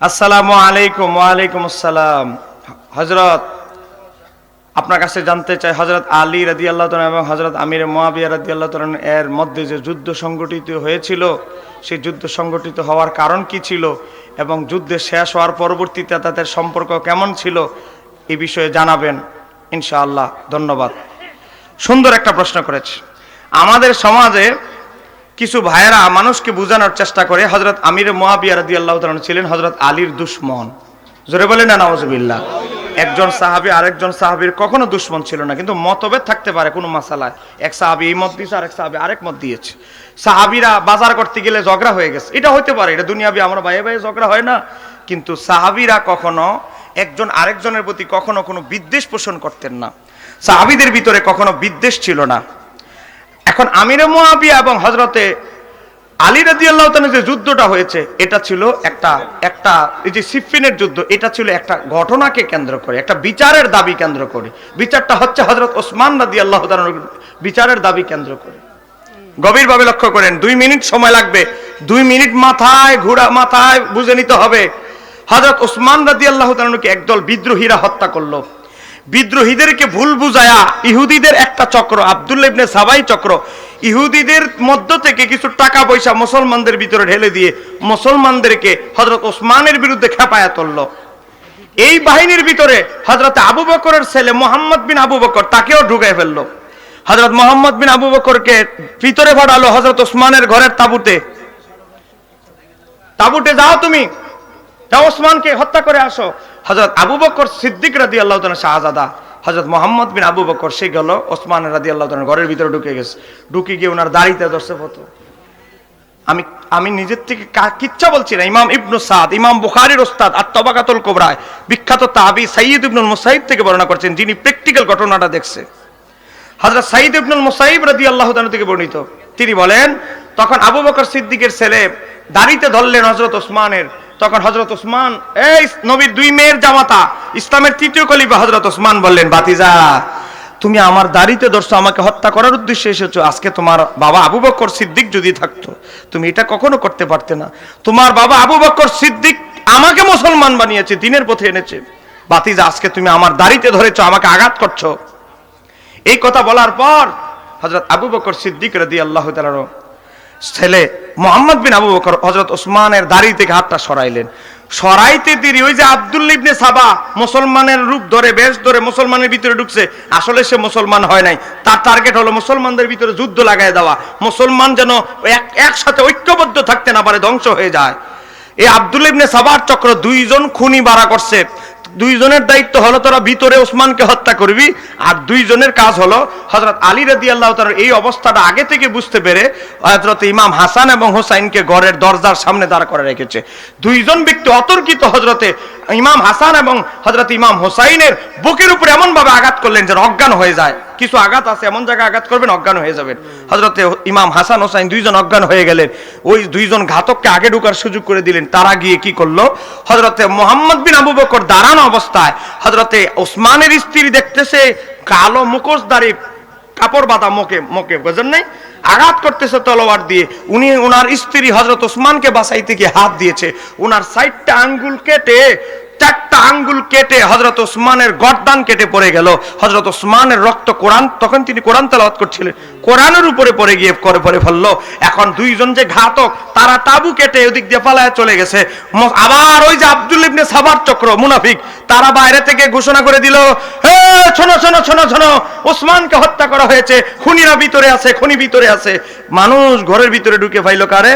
আসসালামু আলাইকুম, ওয়ালাইকুম আসসালাম। হজরত আপনার কাছে জানতে চাই হজরত আলী রাদি আল্লাহ এবং হজরত আমির মোয়াবিয়া রাদি আল্লাহ এর মধ্যে যে যুদ্ধ সংগঠিত হয়েছিল, সেই যুদ্ধ সংগঠিত হওয়ার কারণ কি ছিল এবং যুদ্ধে শেষ হওয়ার পরবর্তীতে তাদের সম্পর্ক কেমন ছিল এই বিষয়ে জানাবেন ইনশাআল্লাহ। ধন্যবাদ। সুন্দর একটা প্রশ্ন করেছে। আমাদের সমাজে কিছু ভাইয়েরা মানুষকে বোঝানোর চেষ্টা করে হজরত আমির মোয়াবিয়া রাদি আল্লাহ ছিলেন হজরত আলীর দুশ্মন। জোরে বলেন না নওয়াজবিল্লাহ একজন সাহাবি, আরেকজন সাহাবির কখনো দুশ্মন ছিল না, কিন্তু মতভেদ থাকতে পারে কোনো মাসালায়। এক সাহাবি এই মত দিয়েছে, আরেক সাহাবি আরেক মত দিয়েছে। সাহাবিরা বাজার করতে গেলে ঝগড়া হয়ে গেছে। এটা হতে পারে, এটা দুনিয়াবি, আমরা ভাইয়ে ভাইয়ে ঝগড়া হয় না। কিন্তু সাহাবিরা কখনো একজন আরেকজনের প্রতি কখনো কোনো বিদ্বেষ পোষণ করতেন না। সাহাবিদের ভিতরে কখনো বিদ্বেষ ছিল না। এখন আমিরে মোয়াবিয়া এবং হজরতে আলী রাজি আল্লাহ যে যুদ্ধটা হয়েছে, এটা ছিল একটা একটা এই যে সিফিনের যুদ্ধ, এটা ছিল একটা ঘটনাকে কেন্দ্র করে, একটা বিচারের দাবি কেন্দ্র করে। বিচারটা হচ্ছে হজরত ওসমান রাজি আল্লাহ বিচারের দাবি কেন্দ্র করে। গভীরভাবে লক্ষ্য করেন, দুই মিনিট সময় লাগবে, দুই মিনিট মাথায়, ঘোড়া মাথায় বুঝে নিতে হবে। হজরত ওসমান রাজি আল্লাহ একদল বিদ্রোহীরা হত্যা করল। বিদ্রোহীদেরকে ভুল বুঝায়া ইহুদিদের একটা চক্র আবদুল্লা ইবনে সাবাই চক্র, ইহুদিদের মধ্য থেকে কিছু টাকা পয়সা মুসলমানদের ভিতরে ঢেলে দিয়ে মুসলমানদেরকে হজরত ওসমানের বিরুদ্ধে খেপায়া তুলল। এই বাহিনীর ভিতরে হজরত আবু বকরের ছেলে মোহাম্মদ বিন আবু বকর তাকেও ঢুকাই ফেলল। হজরত মোহাম্মদ বিন আবু বকরকে ভিতরে ভাড়ালো হজরত ওসমানের ঘরের তাবুতে। তাবুতে যাও তুমি ওসমানকে হত্যা করে আসো। হজরত আবু বকর সিদ্দিক রাদি আল্লাহ শাহজাদা হজরত মোহাম্মদ বিন আবু বকর, সে গেল ওসমান রাদি আল্লাহ ঘরের ভিতরে ঢুকে গেছে। ঢুকে গিয়ে ওনার দাড়িতে ধরছে ফটো। আমি আমি নিজের থেকে কিচ্ছা বলছি না। ইমাম ইবনু সাদ, ইমাম বুখারির ওস্তাদ, আর তবাকাতুল কোবরায়, বিখ্যাত তাবি সাইয়দ ইবনুল মুসাইব থেকে বর্ণনা করছেন, যিনি প্র্যাকটিক্যাল ঘটনাটা দেখছে। হজরত সাইদ ইবনুল মুসাইব রাদি আল্লাহ থেকে বর্ণিত। তিনি বলেন, তখন আবু বকর সিদ্দিকের ছেলে দাড়িতে ধরলেন হজরত ওসমানের। তখন হজরত ওসমান, এই নবীর দুই মেয়ের জামাতা, ইসলামের তৃতীয় কলিফা হজরত ওসমান বললেন বাতিজা তুমি আমার দাড়িতে ধরছো, আমাকে হত্যা করার উদ্দেশ্যে এসেছ। আজকে তোমার বাবা আবু বকর সিদ্দিক যদি থাকতো, তুমি এটা কখনো করতে পারতে না। তোমার বাবা আবু বকর সিদ্দিক আমাকে মুসলমান বানিয়েছে, দিনের পথে এনেছে। বাতিজা আজকে তুমি আমার দাড়িতে ধরেছো, আমাকে আঘাত করছ। এই কথা বলার পর হজরত আবু বকর সিদ্দিক রদি আল্লাহ ছেলে মোহাম্মদ বিন আবু বকর হজরত ওসমানের দাড়ি থেকে হাতটা সরাইলেন। সরাইতে দেরি, ওই যে আব্দুল ইবনে সাবা মুসলমানের রূপ ধরে, বেশ ধরে মুসলমানের ভিতরে ঢুকছে, আসলে সে মুসলমান হয় নাই। তার টার্গেট হলো মুসলমানদের ভিতরে যুদ্ধ লাগায় দেওয়া। মুসলমান যেন এক, একসাথে ঐক্যবদ্ধ থাকতে না পারে, ধ্বংস হয়ে যায়। এই আব্দুল ইবনে সাবার চক্র দুইজন খুনি বাড়া করছে। দুইজনের দায়িত্ব হলো তোরা ভিতরে ওসমানকে হত্যা করবি, আর দুইজনের কাজ হলো হজরত আলী রাদি আল্লাহ তালার এই অবস্থাটা আগে থেকে বুঝতে পেরে হজরত ইমাম হাসান এবং হোসাইনকে ঘরের দরজার সামনে দাঁড় করে রেখেছে। দুইজন ব্যক্তি অতর্কিত হজরতে ইমাম হাসান এবং হজরত ইমাম হোসাইনের বুকের উপরে এমনভাবে আঘাত করলেন যে অজ্ঞান হয়ে যায়। কিছু আঘাত আছে, এমন জায়গায় আঘাত করবেন, অজ্ঞান হয়ে যাবেন। হজরতে ইমাম হাসান হোসাইন দুইজন অজ্ঞান হয়ে গেলেন। ওই দুইজন ঘাতককে আগে ঢুকার সুযোগ করে দিলেন, তারা গিয়ে কি করল? হজরতে মোহাম্মদ বিন আবু বকর দাঁড়ানো অবস্থায় হজরতে ওসমানের স্ত্রী দেখতেছে, কালো মুখোশধারী কাপড় বাঁধা মোকে মোকে, বুঝেন নাই? আঘাত করতেছে তলোয়ার দিয়ে। উনি ওনার স্ত্রী হজরত ওসমানকে বাঁচাইতে গিয়ে হাত দিয়েছে। ওনার সাইডটা আঙ্গুল কেটে চারটা আঙ্গুল কেটে হজরত ওসমানের গর্দান কেটে পড়ে গেল। হজরত ওসমানের রক্ত কোরআন, তখন তিনি কোরআন তেলাওয়াত করছিলেন। কোরআনের উপরে পড়ে গিয়ে করে পড়ে ফেলল। এখন দুইজন যে ঘাতক, তারা তাবু কেটে ওদিক দিয়ে পালায় চলে গেছে। আবার ওই যে আব্দুল ইবনে সাবার চক্র, মুনাফিক, তারা বাইরে থেকে ঘোষণা করে দিল হে শোনো শোনো শোনো শোনো, ওসমানকে হত্যা করা হয়েছে। খুনিরা ভিতরে আছে, খুনি ভিতরে আছে। মানুষ ঘরের ভিতরে ঢুকে পাইলো কারে?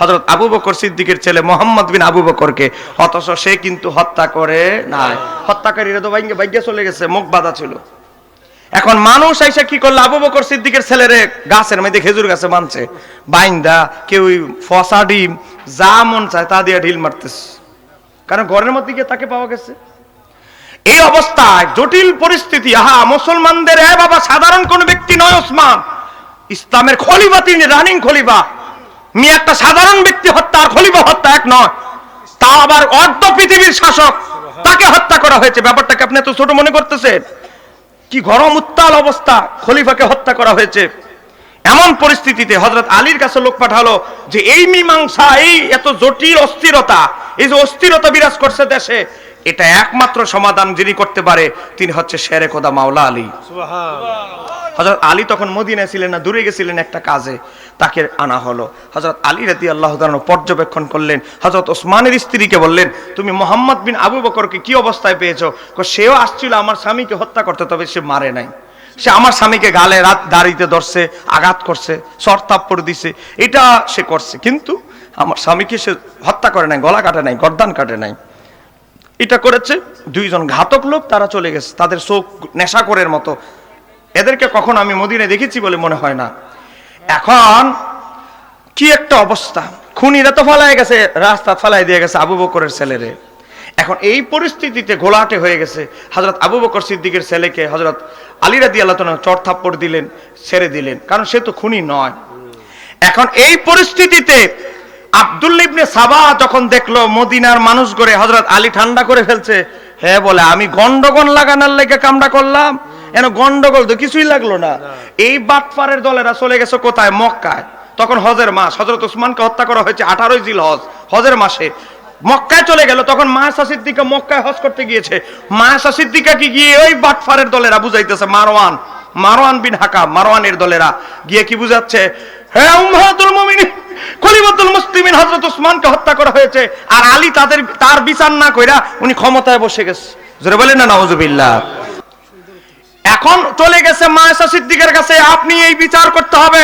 হজরত আবু বকর সিদ্দিকের ছেলে মোহাম্মদ বিন আবু বকরকে। অথচ সে কিন্তু হত্যা করে নাই। হত্যাকারীরা তো বাইঙ্গে বাইঙ্গে চলে গেছে, মুখ বাধা ছিল। এখন মানুষ আইসা কি করল? আবু বকর সিদ্দিকের ছেলেরে গাছের মধ্যে খেজুর গাছে মানছে বাইন্দা কেউ ফসা ডিম, যা মন চায় তা দিয়ে ঢিল মারতেছে। কারণ ঘরের মধ্যে গিয়ে তাকে পাওয়া গেছে। এই অবস্থায় জটিল পরিস্থিতি, আহা, মুসলমানদের, এ বাবা, সাধারণ কোন ব্যক্তি নয় ওসমান। ইসলামের খলিফা তিনি, রানিং খলিফা। মি একটা সাধারণ ব্যক্তি হত্যা আর খলিফা হত্যা এক নয়। তা আবার অর্ধ পৃথিবীর শাসক তাকে হত্যা করা হয়েছে। ব্যাপারটাকে আপনি এত ছোট মনে করতেছেন? কি গরম, উত্তাল অবস্থা খলিফাকে হত্যা করা হয়েছে। এমন পরিস্থিতিতে হজরত আলীর কাছে লোক পাঠালো যে, এই মীমাংসা, এই এত জটিল অস্থিরতা, এই যে অস্থিরতা বিরাজ করছে দেশে এটা একমাত্র সমাধান যিনি করতে পারে তিনি হচ্ছে শেরে কোদা মাওলা আলী। হজরত আলী তখন মদিনায় ছিলেন না দূরে গেছিলেন একটা কাজে। তাকে আনা হলো। হজরত আলী রাতি আল্লাহ পর্যবেক্ষণ করলেন। হজরত ওসমানের স্ত্রীকে বললেন তুমি মোহাম্মদ বিন আবু বকরকে কি অবস্থায় পেয়েছ? সেও আসছিল আমার স্বামীকে হত্যা করতে তবে সে মারে নাই। সে আমার স্বামীকে গালে রাত দাড়িতে ধরছে আঘাত করছে সরতাপ্পড় দিছে। এটা সে করছে। কিন্তু আমার স্বামীকে সে হত্যা করে নাই গলা কাটে নাই গর্দান কাটে নাই। এটা করেছে। দুইজন ঘাতক লোক, তারা চলে গেছে। তাদের চোখ নেশাকরের মতো। এদেরকে কখন আমি মদিনে দেখেছি বলে মনে হয় না। এখন কি একটা অবস্থা। খুনিরা তো ফালাই গেছে, রাস্তা ফালাই দিয়ে গেছে আবু বকরের ছেলেরে। এখন এই পরিস্থিতিতে ঘোলাটে হয়ে গেছে। হজরত আবু বকর সিদ্দিকের ছেলেকে হজরত আলী রাদি আল্লাহ চর থাপ্পড় দিলেন, ছেড়ে দিলেন। কারণ সে তো খুনি নয়। এখন এই পরিস্থিতিতে আব্দুল ইবনে সাবা যখন দেখল মদিনার মানুষ করে হজরত আলী ঠান্ডা করে ফেলছে হ্যাঁ বলে, আমি গন্ডগোল লাগানোর লেগে কামড়া করলাম। এন গন্ডগোল তো কিছুই লাগল না। এই বাটপারের দলেরা চলে গেছে কোথায়? মক্কায়। তখন হজের মাস হজরত উসমানকে হত্যা করা হয়েছে আঠারোই জিল হজ হজের মাসে। মক্কায় চলে গেল, তখন মায়াসা সিদ্দিকা মক্কায় হজ করতে গিয়েছে। মায়াসা সিদ্দিকা কি গিয়ে ওই বাটফারের দলেরা বুঝাইতেছে, মারওয়ান মারওয়ান বিন হাকা মারওয়ানের দলেরা। গিয়ে কি বুঝাচ্ছে? হ্যাঁ উম্মাহাতুল মুমিনিন! খলিফাতুল মুসলিমিন হযরত ওসমানকে হত্যা করা হয়েছে। আর আলী তাদের তার বিচার না কইরা উনি ক্ষমতায় বসে গেছে। জোরে বলেন না, নাউজুবিল্লাহ। এখন চলে গেছে মায়েশা সিদ্দিকের কাছে, আপনি এই বিচার করতে হবে।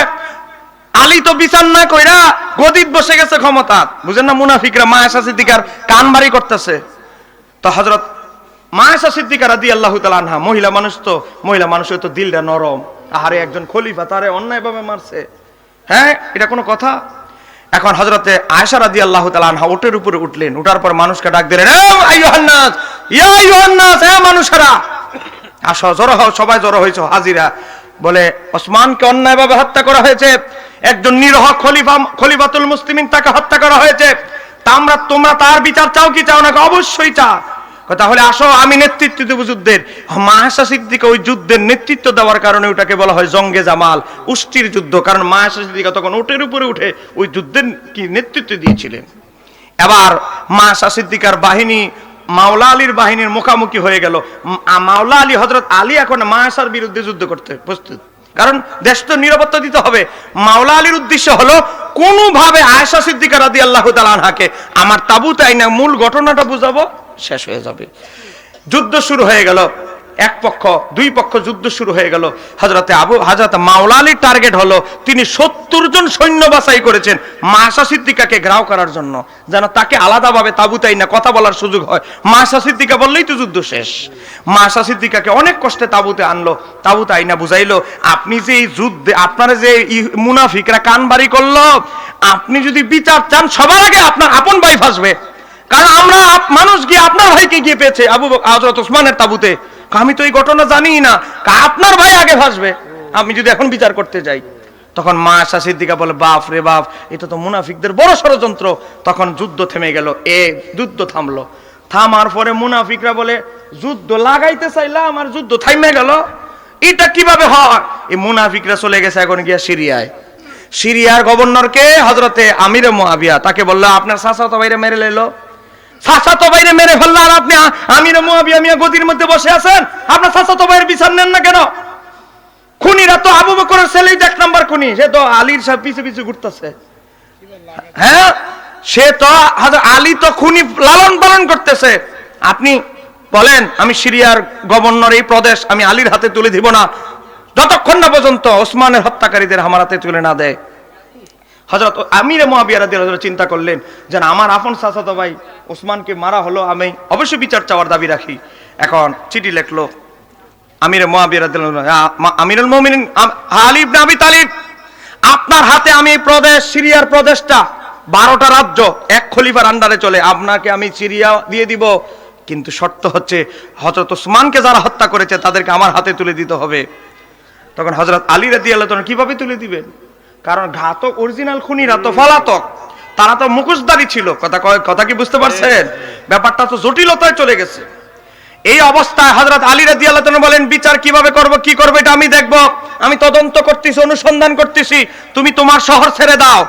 আলী তো বিচার না কইরা গদিত বসে গেছে ক্ষমতা। বুঝেন না মুনাফিকরা মায়েশা সিদ্দিকার কান বাড়ি করতেছে। তো হজরত মায়েশা সিদ্দিকা রাদি আল্লাহ আনহা, মহিলা মানুষ তো, মহিলা মানুষের তো দিলটা নরম। আহারে একজন খলিফা, তারে অন্যায়ভাবে মারছে। হ্যাঁ এটা কোনো কথা? এখন হজরতে আয়সা রাদি আল্লাহ আনহা ওটের উপরে উঠলেন। উঠার পর মানুষকে ডাক দিলেন "এ আইয়ুহান্নাস, ইয়া মানুষেরা! আসো জড়ো হও সবাই জড়ো হয়েছে হাজিরা। বলে ওসমানকে অন্যায়ভাবে হত্যা করা হয়েছে। একজন নিরহ খলিফা খলিফাতুল মুসলিম তাকে হত্যা করা হয়েছে। তা আমরা তোমরা তার বিচার চাও কি চাও নাকি অবশ্যই চা কয়, তাহলে আসো, আমি নেতৃত্ব দেব যুদ্ধের। মাহাসা সিদ্দিকা ওই যুদ্ধের নেতৃত্ব দেওয়ার কারণে ওটাকে বলা হয় জঙ্গে জামাল, উষ্টির যুদ্ধ। কারণ মাহাসা সিদ্দিকা তখন ওটের উপরে উঠে ওই যুদ্ধের কি নেতৃত্ব দিয়েছিলেন। এবার মা সিদ্দিকার বাহিনী, মাওলা আলীর বাহিনীর মুখামুখি হয়ে গেল। মাওলা আলী হজরত আলী এখন মায়াসার বিরুদ্ধে যুদ্ধ করতে প্রস্তুত। কারণ দেশ তো নিরাপত্তা দিতে হবে। মাওলা আলীর উদ্দেশ্য হলো, কোনোভাবে আয়সা সিদ্দিকা রাদি আল্লাহ আনহাকে, আমার তাবুতে আইনা মূল ঘটনাটা বুঝাবো শেষ হয়ে যাবে। যুদ্ধ শুরু হয়ে গেল। এক পক্ষ, দুই পক্ষ যুদ্ধ শুরু হয়ে গেল। হজরতে আবু হাজরত মাওলা আলীর টার্গেট হলো, তিনি সত্তর জন সৈন্য বাছাই করেছেন মাসা সিদ্দিকাকে ঘেরাও করার জন্য। যেন তাকে আলাদাভাবে তাবুতাই না কথা বলার সুযোগ হয়। মাসা সিদ্দিকা বললেই তো যুদ্ধ শেষ। মাসা সিদ্দিকাকে অনেক কষ্টে তাবুতে আনলো। তাবুতে আইনা বুঝাইলো, আপনি যে এই যুদ্ধে, আপনারা যে মুনাফিকরা কান বাড়ি করল, আপনি যদি বিচার চান, সবার আগে আপনার আপন ভাই ফাঁসবে। কারণ আমরা মানুষ গিয়ে আপনার ভাইকে গিয়ে পেয়েছে, আবু হযরত ওসমানের তাবুতে। আমি তো এই ঘটনা জানি না আপনার ভাই আগে ভাসবে আমি যদি এখন বিচার করতে যাই, তখন মা আশা সিদ্দিকা বলে, বাপ রে বাপ, এটা তো মুনাফিকদের বড় ষড়যন্ত্র। তখন যুদ্ধ থেমে গেল, এ যুদ্ধ থামলো। থামার পরে মুনাফিকরা বলে, যুদ্ধ লাগাইতে চাইলাম আমার যুদ্ধ থাইমে গেল। এটা কীভাবে হয়? এই মুনাফিকরা চলে গেছে এখন গিয়া সিরিয়ায়। সিরিয়ার গভর্নরকে হজরতে আমিরে মোয়াবিয়া তাকে বলল, আপনার চাচা তো বাইরে মেরে চাচা তো বাইরে মেরে ফেলল আর আপনি আমিরে মোয়াবিয়া মিয়া গদির মধ্যে বসে আছেন? আপনার তো বাইরে বিচার নেন না কেন? খুনিরা তো আবু বকরের ছেলেই এক নাম্বার খুনি। সে তো আলীর সব পিছু পিছু ঘুরতেছে। হ্যাঁ? সে তো আলী তো খুনি লালন পালন করতেছে। আপনি বলেন, আমি সিরিয়ার গভর্নর এই প্রদেশ, আমি আলীর হাতে তুলে দিব না। যতক্ষণ না পর্যন্ত ওসমানের হত্যাকারীদের আমার হাতে তুলে না দেয়। হজরত আমিরে মহাবিয়া রাদিয়াল্লাহু তাআলা চিন্তা করলেন যে না, আমার আপন চাচাতো ভাই ওসমানকে মারা হলো আমি অবশ্যই বিচার চাওয়ার দাবি রাখি। এখন চিঠি লেখলো আমিরে মহাবিয়া রাদিয়াল্লাহু তাআলা, আ- মা- আমিরুল মুমিনিন আম- আলী আবি তালিব আপনার হাতে আমি প্রদেশ সিরিয়ার প্রদেশটা বারোটা রাজ্য এক খলিফার আন্ডারে চলে আপনাকে আমি সিরিয়া দিয়ে দিব। কিন্তু শর্ত হচ্ছে হজরত ওসমানকে যারা হত্যা করেছে তাদেরকে আমার হাতে তুলে দিতে হবে। তখন হজরত আলী রাদি আল্লাহ কীভাবে তুলে দিবেন? কারণ ঘাতক অরিজিনাল খুনিরা তো ফলাতক তারা তো মুখোশদারি ছিল। কথা কথা কি বুঝতে পারছেন? ব্যাপারটা তো জটিলতায় চলে গেছে। এই অবস্থায় হজরত আলী রাজি আল্লাহ বলেন, বিচার কীভাবে করব, কি করব, এটা আমি দেখব। আমি তদন্ত করতেছি, অনুসন্ধান করতেছি। তুমি তোমার শহর ছেড়ে দাও।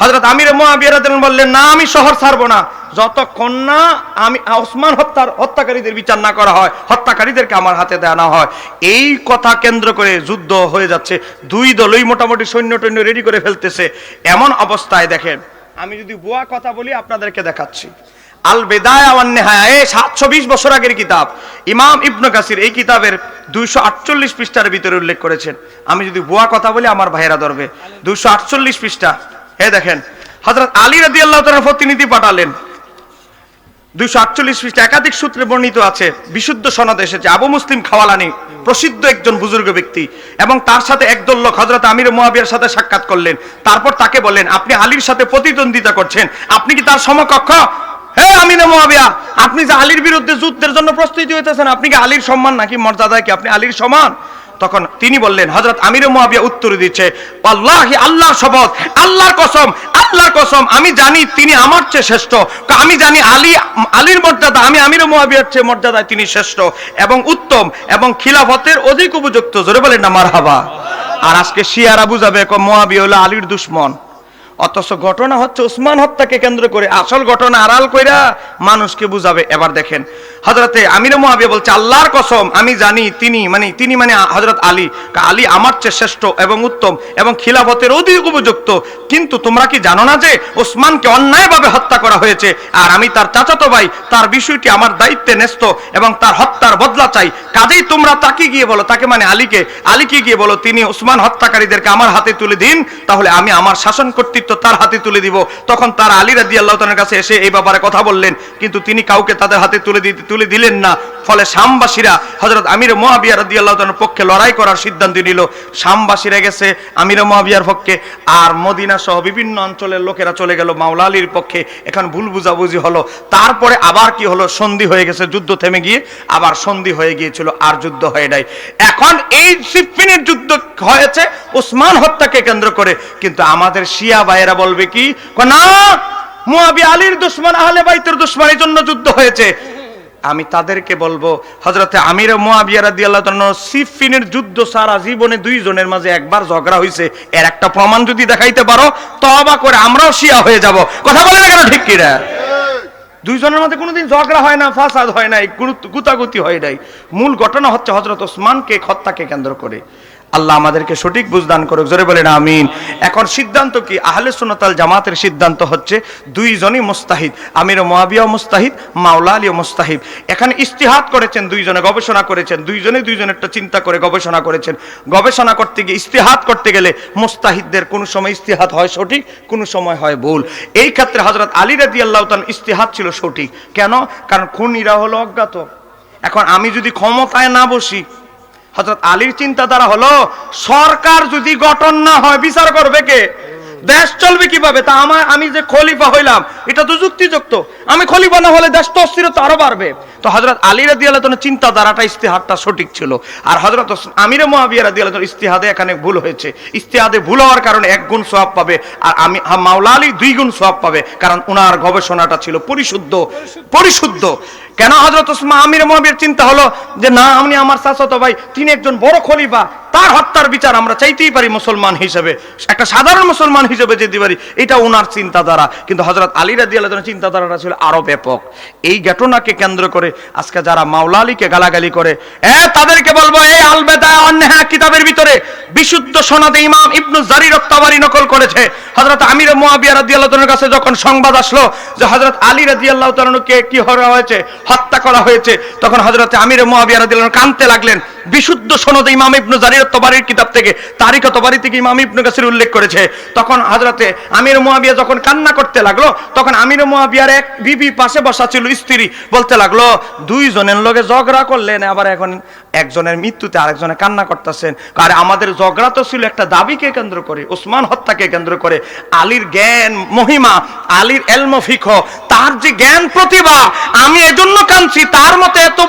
হজরত আমির মহাবিয়া রাদিয়াল্লাহু বললেন, না, আমি শহর ছাড়বো না। যতক্ষণ না আমি ওসমান হত্যার, হত্যাকারীদের বিচার না করা হয়, হত্যাকারীদেরকে আমার হাতে দেওয়া হয়, এই কথা কেন্দ্র করে যুদ্ধ হয়ে যাচ্ছে। দুই দলই মোটামুটি সৈন্য টৈন্য রেডি করে ফেলতেছে। এমন অবস্থায় দেখেন, আমি যদি বুয়া কথা বলি, আপনাদেরকে দেখাচ্ছি। আল বেদায় আওয়ান নেহায়া সাতশো বিশ বছর আগের কিতাব। ইমাম ইবনু কাসির এই কিতাবের দুইশো আটচল্লিশ পৃষ্ঠার ভিতরে উল্লেখ করেছেন। আমি যদি বুয়া কথা বলি, আমার ভাইয়েরা ধরবে। দুইশো আটচল্লিশ পৃষ্ঠা। হে দেখেন হজরত আলী রাদি আল্লাহ প্রতিনিধি পাঠালেন। দুইশো আটচল্লিশ পৃষ্ঠা একাধিক সূত্রে বর্ণিত আছে, বিশুদ্ধ সনদ এসেছে। আবু মুসলিম খাওয়ালানি, প্রসিদ্ধ একজন বুজুর্গ ব্যক্তি এবং তার সাথে একদল লোক হজরত আমির মোয়াবিয়ার সাথে সাক্ষাৎ করলেন। তারপর তাকে বললেন, আপনি আলীর সাথে প্রতিদ্বন্দ্বিতা করছেন। আপনি কি তার সমকক্ষ? হে আমির মোয়াবিয়া আপনি যে আলীর বিরুদ্ধে যুদ্ধের জন্য প্রস্তুতি হইতেছেন, আপনি কি আলীর সম্মান নাকি মর্যাদায় কি আপনি আলীর সমান? তখন তিনি বললেন হজরত আমির মহাবিয়া উত্তর দিচ্ছে, আল্লাহি আল্লাহর শপথ, আল্লাহর কসম আল্লাহর কসম, আমি জানি তিনি আমার চেয়ে শ্রেষ্ঠ। আমি জানি আলী, আলীর মর্যাদা, আমি আমির মহাবিয়ার চেয়ে মর্যাদায় তিনি শ্রেষ্ঠ এবং উত্তম এবং খিলাফতের অধিক উপযুক্ত। জোরে বলেন না, মারহাবা। আর আজকে শিয়ারা বুঝাবে মহাবিয়া হলো আলীর দুশ্মন। অথচ ঘটনা হচ্ছে উসমান হত্যাকে কেন্দ্র করে আসল ঘটনা আড়াল কইরা মানুষকে বুঝাবে। এবার দেখেন হজরতে আমির মহাবিয়া বলছে, আল্লাহর কসম, আমি জানি তিনি মানে তিনি মানে হজরত আলী। আলী আমার চেয়ে শ্রেষ্ঠ এবং উত্তম এবং খিলাফতের অধিক উপযুক্ত। কিন্তু তোমরা কি জানো না যে ওসমানকে অন্যায়ভাবে হত্যা করা হয়েছে? আর আমি তার চাচাতো ভাই, তার বিষয়টি আমার দায়িত্বে ন্যস্ত এবং তার হত্যার বদলা চাই। কাজেই তোমরা তাকে গিয়ে বলো, তাকে মানে আলীকে আলীকে গিয়ে বলো, তিনি ওসমান হত্যাকারীদেরকে আমার হাতে তুলে দিন, তাহলে আমি আমার শাসন কর্তৃত্ব তার হাতে তুলে দিব। তখন তার আলী রাজি আল্লাহ কাছে এসে এই ব্যাপারে কথা বললেন। কিন্তু তিনি কাউকে তাদের হাতে তুলে দিতে তুলে দিলেন না। ফলে শামবাসীরা হজরত আমির মহাবিয়া রাদি আল্লাহ পক্ষে লড়াই করার সিদ্ধান্ত নিল। শামবাসীরা গেছে আমির মহাবিয়ার পক্ষে। আর মদিনা সহ বিভিন্ন অঞ্চলের লোকেরা চলে গেল মাওলা আলীর পক্ষে। এখন ভুল বুঝাবুঝি হলো। তারপরে আবার কি হলো? সন্ধি হয়ে গেছে, যুদ্ধ থেমে গিয়ে আবার সন্ধি হয়ে গিয়েছিল, আর যুদ্ধ হয়ে নাই। এখন এই সিফিনের যুদ্ধ হয়েছে ওসমান হত্যাকে কেন্দ্র করে। কিন্তু আমাদের শিয়া ভাইয়েরা বলবে কি? না, মুয়াবি আলীর দুশ্মন, আহলে বাইতের দুশ্মন এই জন্য যুদ্ধ হয়েছে। আমি তাদেরকে বলব হজরতে আমির মুয়াবিয়া রাদিয়াল্লাহু তাআলা সিফিনের যুদ্ধ সারা জীবনে দুইজনের মাঝে একবার ঝগড়া হয়েছে এর একটা প্রমাণ যদি দেখাইতে পারো তবা করে আমরাও শিয়া হয়ে যাব। কথা বলে না কেন ঠিক কিরা দুইজনের মধ্যে কোনোদিন ঝগড়া হয় না, ফাসাদ হয় নাই গুতাগুতি হয় নাই। মূল ঘটনা হচ্ছে হজরত ওসমানকে হত্যাকে কেন্দ্র করে। আল্লাহ আমাদেরকে সঠিক বুঝদান করুক। জোরে বলেন আমিন। এখন সিদ্ধান্ত কি? আহলে সুনতাল জামাতের সিদ্ধান্ত হচ্ছে দুইজনই মুস্তাহিদ, আমির মোয়াবিয়া মুস্তাহিদ, মাওলা আলীও মুস্তাহিদ। এখানে ইস্তিহাদ করেছেন দুইজনে, গবেষণা করেছেন। দুইজনে দুইজনেরটা চিন্তা করে গবেষণা করেছেন। গবেষণা করতে গিয়ে ইস্তিহাদ করতে গেলে মুস্তাহিদদের কোনো সময় ইস্তিহাত হয় সঠিক, কোনো সময় হয় ভুল। এই ক্ষেত্রে হজরত আলী রাদি আল্লাহ ইস্তিহাদ ছিল সঠিক। কেন? কারণ খুনিরা হলো অজ্ঞাত। এখন আমি যদি ক্ষমতায় না বসি হজরত আলীর চিন্তাধারা হলো, সরকার যদি গঠন না হয়, বিচার করবে কে? দেশ চলবে কীভাবে? তা আমার আমি যে খলিফা হইলাম, এটা তো যুক্তিযুক্ত। আমি খলিফা না হলে দেশ তো অস্থিরতা আরও বাড়বে। তো হজরত আলী রাদি আল্লাহ চিন্তাধারাটা ইস্তেহারটা সঠিক ছিল। আর হজরত আমির মহাবিয়া রাদি আল্লাহ ইস্তেহাদে এখানে ভুল হয়েছে। ইস্তেহাদে ভুল হওয়ার কারণে এক গুণ সওয়াব পাবে, আর আমি মাওলা আলী দুই গুণ সওয়াব পাবে, কারণ ওনার গবেষণাটা ছিল পরিশুদ্ধ। পরিশুদ্ধ। কেন হজরত ওসমান আমির মহাবীর চিন্তা হলো যে না, আমি আমার চাচাতো ভাই, তিনি একজন বড় খলিফা, তার হত্যার বিচার আমরা চাইতেই পারি মুসলমান হিসেবে, একটা সাধারণ মুসলমান হিসেবে যেতে পারি, এটা ওনার চিন্তাধারা। কিন্তু হজরত আলী রাজি আল্লাহ চিন্তাধারাটা ছিল আরও ব্যাপক। এই ঘটনাকে কেন্দ্র করে আজকে যারা মাওলা আলীকে গালাগালি করে, এ, তাদেরকে বলব এই আলবেদা অন্যায় কিতাবের ভিতরে বিশুদ্ধ সনদে ইমাম ইবনু জারির তাবারি নকল করেছে। হজরত আমির মুয়াবিয়া রাদিয়াল্লাহু তাআলার কাছে যখন সংবাদ আসলো যে হজরত আলী রাদিয়াল্লাহু তাআলাকে কি করা হয়েছে হত্যা করা হয়েছে। তখন হজরত আমির মুয়াবিয়া দিলেন কানতে লাগলেন। বিশুদ্ধ সনদে ইমাম ইবনু জারির তবারির কিতাব থেকে, তারিখ তবারি থেকে ইমাম ইবনু কাসির উল্লেখ করেছে। তখন হজরতে আমির মুয়াবিয়া যখন কান্না করতে লাগল, তখন আমির মুয়াবিয়ার এক বিবি পাশে বসা ছিল, স্ত্রী বলতে লাগল, দুইজনের লগে ঝগড়া করলেন আবার এখন একজনের মৃত্যুতে আরেকজনে কান্না করতেছেন? আর আমাদের ঝগড়া তো ছিল একটা দাবিকে কেন্দ্র করে ওসমান হত্যাকে কেন্দ্র করে। আলীর জ্ঞান মহিমা, আলীর এলমফিক তার যে জ্ঞান প্রতিভা, আমি এজন্য কাঁদছি, তার মতো এত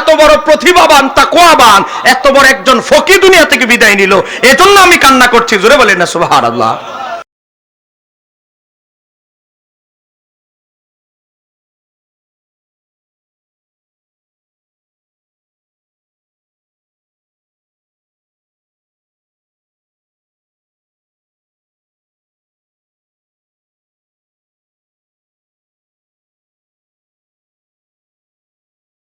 এত বড় প্রতিভাবান তাকোয়াবান এত বড় একজন ফকির দুনিয়া থেকে বিদায় নিল। এজন্য আমি কান্না করছি। জোরে বলেন না, সুবহানাল্লাহ।